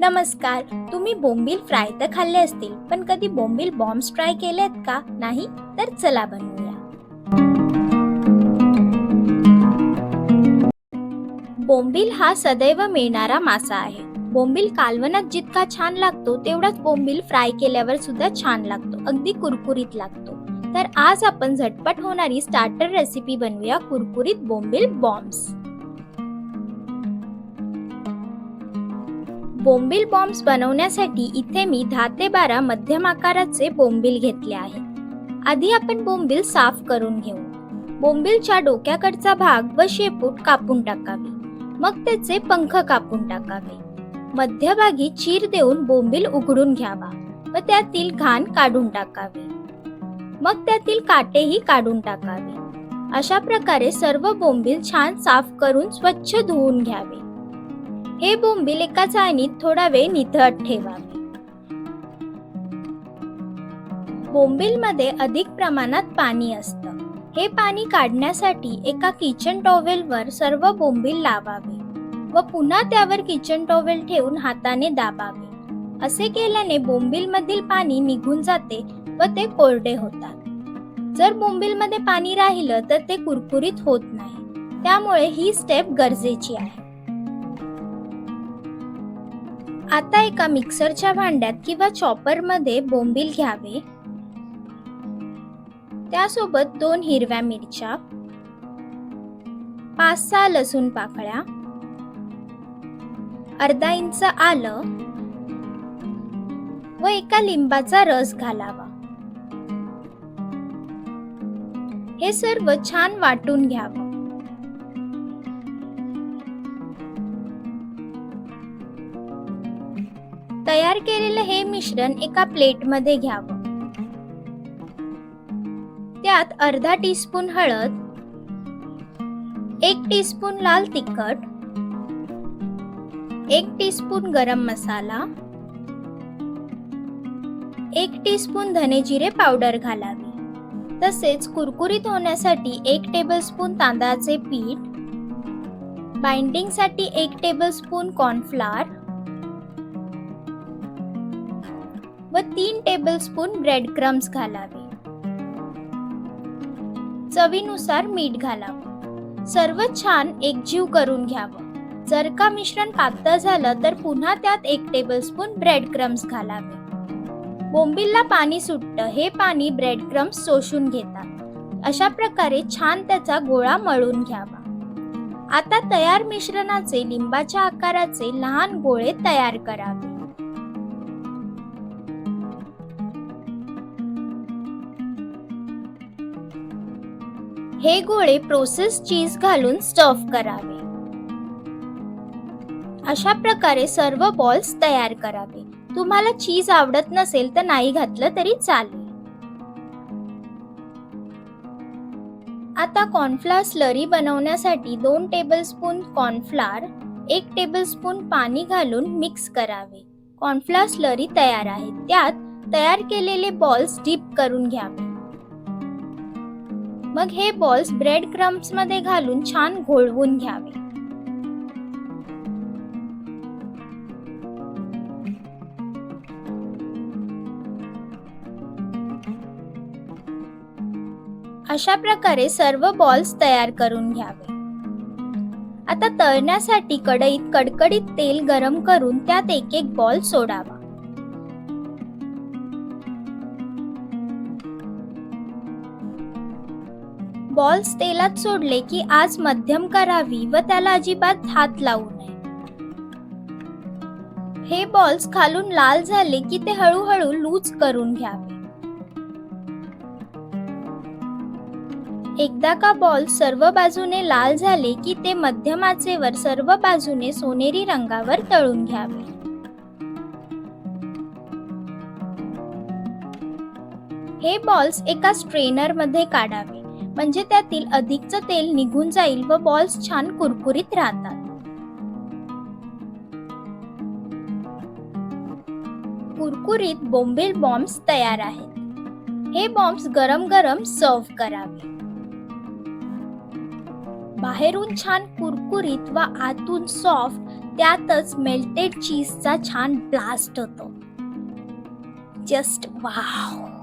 नमस्कार तुम्ही बोंबील फ्राय तर खाल्ले असतील पण कधी बोंबील बॉम्ब्स ट्राय केलेत का? नाही? तर चला बनवूया. बोंबील हा सदैव मिळणारा मासा आहे. बोंबील कालवणात जितका छान लागतो तेवढाच बोंबील फ्राय केल्यावर सुद्धा छान लागतो अगदी कुरकुरीत लागतो. तर आज आपण झटपट होणारी स्टार्टर रेसिपी बनवूया कुरकुरीत बोंबील बॉम्ब्स. बोंबील बॉम्ब्स बनवण्यासाठी इथे मी दहा ते बारा मध्यम आकाराचे बोंबील घेतले आहेत. आधी आपण बोंबील साफ करून घेऊ. बोंबीलच्या डोक्याकडचा भाग व शेपूट कापून टाकावे. मग त्याचे पंख कापून टाकावे. मध्यभागी चीर देऊन बोंबील उघडून घ्यावा व त्यातील घाण काढून टाकावे. मग त्यातील काटेही काढून टाकावे. अशा प्रकारे सर्व बोंबील छान साफ करून स्वच्छ धुवून घ्यावे. हे बोंबील एका चाळणीत थोडा वेळ निथळत ठेवावे. बोंबील मध्ये अधिक प्रमाणात पाणी असतं. हे पाणी काढण्यासाठी एका किचन टॉवेलवर सर्व बोंबील लावावे व पुन्हा त्यावर किचन टॉवेल ठेवून हाताने दाबावे. असे केल्याने बोंबील मधील पाणी निघून जाते व ते कोरडे होतात. जर बोंबील मध्ये पाणी राहिलं तर ते कुरकुरीत होत नाही. त्यामुळे ही स्टेप गरजेची आहे. आता एका मिक्सरच्या भांड्यात किंवा चॉपरमध्ये बोंबील घ्यावे. त्यासोबत दोन हिरव्या मिरच्या. पाच सहा लसूण पाकळ्या. अर्धा इंच आलं. व एका लिंबाचा रस घालावा. हे सर्व छान वाटून घ्यावं. तयार केलेलं हे मिश्रण एका प्लेटमध्ये घ्यावं. त्यात अर्धा टीस्पून हळद एक टीस्पून लाल तिखट एक टीस्पून गरम मसाला एक टीस्पून धने जिरे पावडर घालावी. तसेच कुरकुरीत होण्यासाठी एक टेबलस्पून तांदळाचे पीठ बाइंडिंगसाठी एक टेबलस्पून कॉर्नफ्लावर व तीन टेबलस्पून ब्रेड क्रम्स घालावे. चवीनुसार मीठ घालावं. सर्व छान एकजीव करून घ्यावं. जर का मिश्रण पातळ झालं तर पुन्हा त्यात एक टेबलस्पून ब्रेड क्रम्स घालावे. बोंबिलला पाणी सुटतं हे पाणी ब्रेड क्रम्स शोषून घेतात. अशा प्रकारे छान त्याचा गोळा मळून घ्यावा. आता तयार मिश्रणाचे लिंबाच्या आकाराचे लहान गोळे तयार करावे. हे गोळे प्रोसेस चीज घालून स्टफ करावे. अशा प्रकारे सर्व बॉल्स तयार करावे. तुम्हाला चीज आवडत नसेल तर नाही घातलं तरी चालेल. आता कॉर्नफ्लॉर स्लरी बनवण्यासाठी दोन टेबलस्पून कॉर्नफ्लार एक टेबलस्पून पाणी घालून मिक्स करावे. कॉर्नफ्लॉर स्लरी तयार आहे. त्यात तयार केलेले बॉल्स डीप करून घ्यावे. मग हे बॉल्स ब्रेड क्रम्समध्ये घालून छान घोळवून घ्यावे. अशा प्रकारे सर्व बॉल्स तयार करून घ्यावे. आता तळण्यासाठी कढईत कडकडीत तेल गरम करून त्यात एक एक बॉल सोडावा. बॉल्स तेलात सोडले की आज मध्यम करावी व त्याला अजिबात हात लावू नये. हे बॉल्स खालून लाल झाले की ते हळूहळू लूज करून घ्यावे. एकदा का बॉल सर्व बाजूने लाल झाले की ते मध्यमाचेवर सर्व बाजूने सोनेरी रंगावर तळून घ्यावे. हे बॉल्स एका स्ट्रेनरमध्ये काढावे. म्हणजे त्यातील अधिकचं तेल निघून जाईल व बॉल्स छान कुरकुरीत राहतात. कुरकुरीत बोंबील बॉम्ब्स तयार आहेत. हे बॉम्ब्स गरम गरम सर्व करावे. बाहेरून छान कुरकुरीत व आतून सॉफ्ट त्यातच मेल्टेड चीजचा छान ब्लास्ट होतो. Just wow